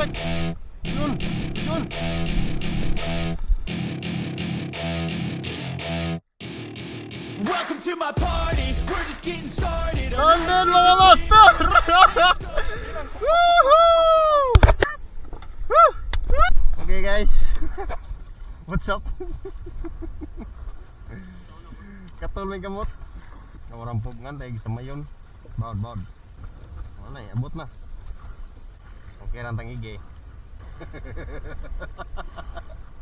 strike. Yun, yun. Welcome to my party. We're just getting started. Nandun mga master! Woohoo! Woo! Okay guys. What's up? Katuloy kamot. Nawarampog nga tayo sa mayon. Bawd. Ano na, abot na. Okay lang tangigi.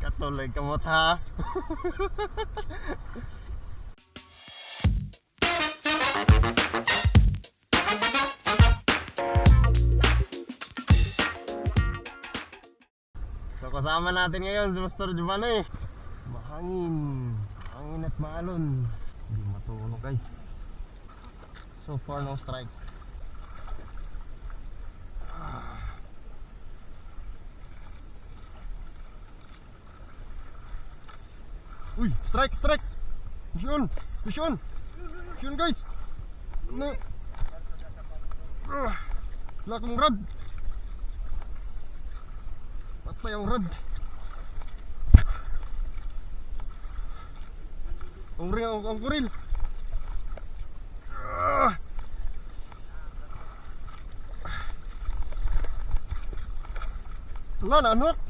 Katuloy kamot ha. So kasama natin ngayon si Pastor Giovanni. Mahangin. Hangin at maalon. Hindi matulog guys. So far no strike. Uy, strike, strike. Yun, yun. Yun guys. No. Ah, Wala akong rod. Patay ang rod. Ang ring ang, ang kuril. Wala na anak.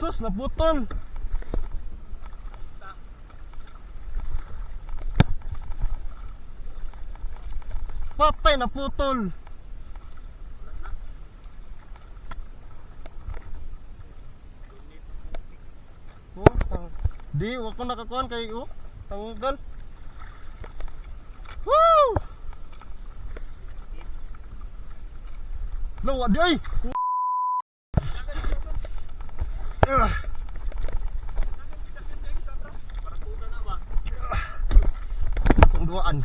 Sus, naputol. Patay, naputol. Oh, di, wag ko nakakuhan kay oh, tanggal. Woo! Lawa di ay. Ah. Ang duaan.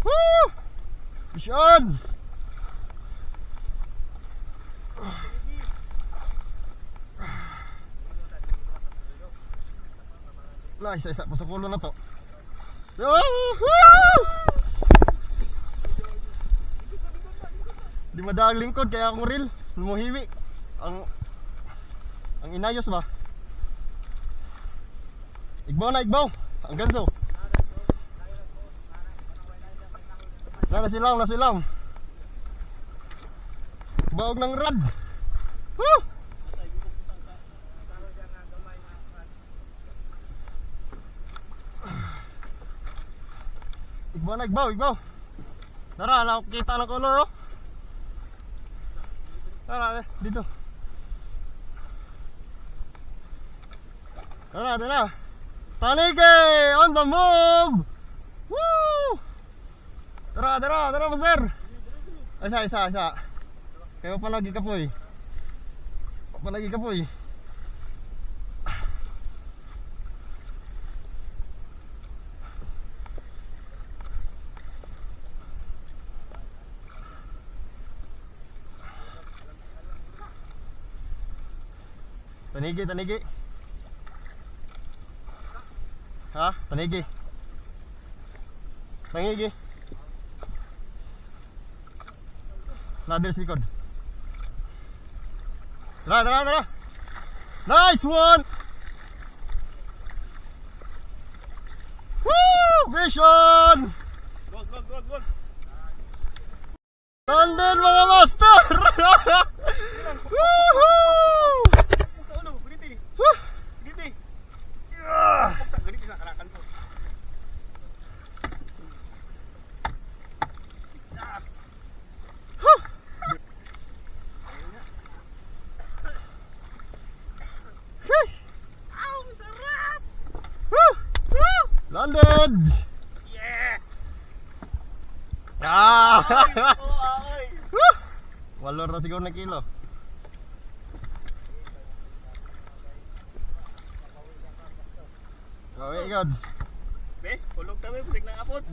Woo! Mission! Wala, isa-isa pa sa kulo na to. Di madaang lingkod kaya akong reel. Lumuhiwi. Ang ang inayos ba? Igbaw na igbaw. Ang ganso. Na nasilaw, nasilaw. Baog ng rad. Woo! Igbaw na, igbaw, igbaw. Tara, nakakita ng color, oh. Tara, eh, dito. Tara, tara. Tanige! On the move! Woo! Tara, tara, tara, master! Isa, isa, isa. Kayo palagi ka po eh. Palagi ka Tanigi, tanigi. Ha? Tanigi. Tanigi. Ladder sa likod. Tara, tara, tara. Nice one! Woo! Vision! Wag, wag, wag, wag. Nandun mga master! Woohoo! Sa ulo, ganiti. Woo! Ganiti. Ah! Pagsak, ganiti sa kanakan ko. Hey! Aw, sarap! Woo! Landed! Yeah! Ah! Oh, ay. Woo! Walo na siguro na kilo. Oh, ikod. Be, kulog kami, pusik na apot.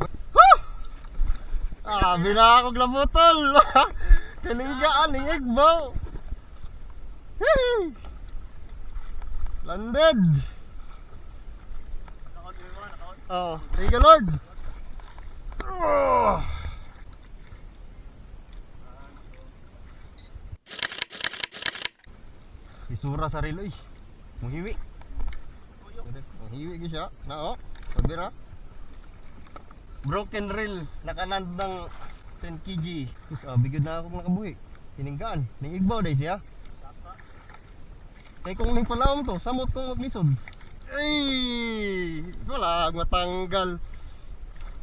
Ah, bina akong labutol. Kaninggaan, ning igbaw. Hey! Landed! Nakaon, may mga nakaon. Oh, thank you Lord! Oh. Isura sa relo eh. Muhiwi. Muhiwi ko siya. Na oh. Pabira. Broken reel. Nakanand ng 10 kg. Sabi good na ako nakabuhi. Tininggaan. Ningigbaw dahil siya. Kaya kung ning palawam to, samot kong maglisod. Ay! Wala, matanggal.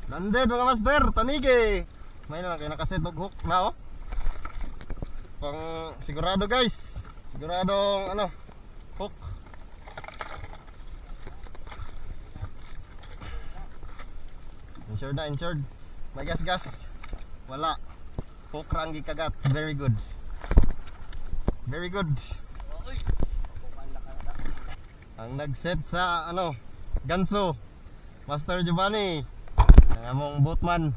Landed mga master, tanigi. May na kayo nakaset og hook na oh. Pang sigurado guys. Siguradong ano, hook. Insured na, insured. May gas gas. Wala. Hook rangi kagat. Very good. Very good. Ang nagset sa ano, Ganso, Master Giovanni, ang among boatman,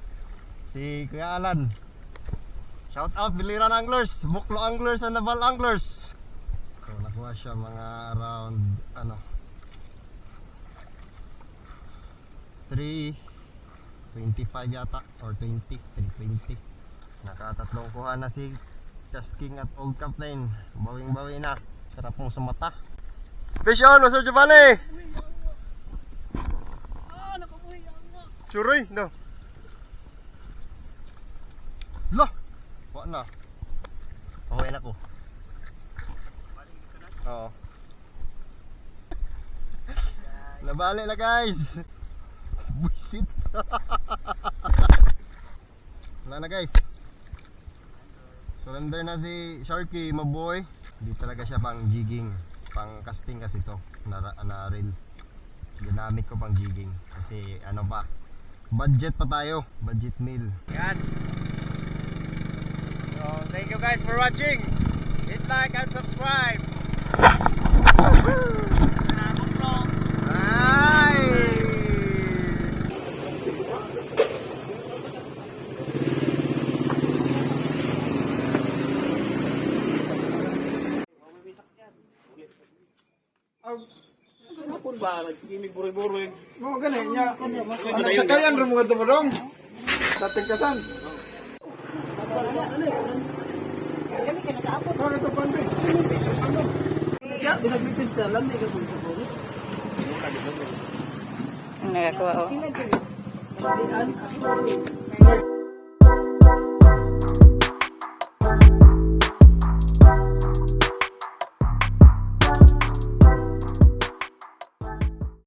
si Kuya Alan. Shout out Biliran Anglers, Buklo Anglers and Naval Anglers. So nakuha siya mga around ano 325 yata or 20, 320. Nakatatlong kuha na si Just King at Old Captain. Bawing-bawi na. Sarap mong sa. Fish on, Master Giovanni! Suroy, no. Lo! Wa na. Okay na ko. Oo. Nabali na guys. Buisit. Wala na guys. Surrender na si Sharky, maboy. Hindi talaga siya pang jigging. Pang casting kasi to. Na, na reel. Ginamit ko pang jigging. Kasi ano pa. Budget pa tayo. Budget meal. Yan. So, thank you guys for watching. Hit like and subscribe. Hapon ba? Nagsigimig buri-buri. Mo gani nya. Anak sakayan ro mo mo dong. Dating kasan. Ano ito pandi? Ya, binaglitis dalan ni kasi po. Ang nagakuha oh. Right.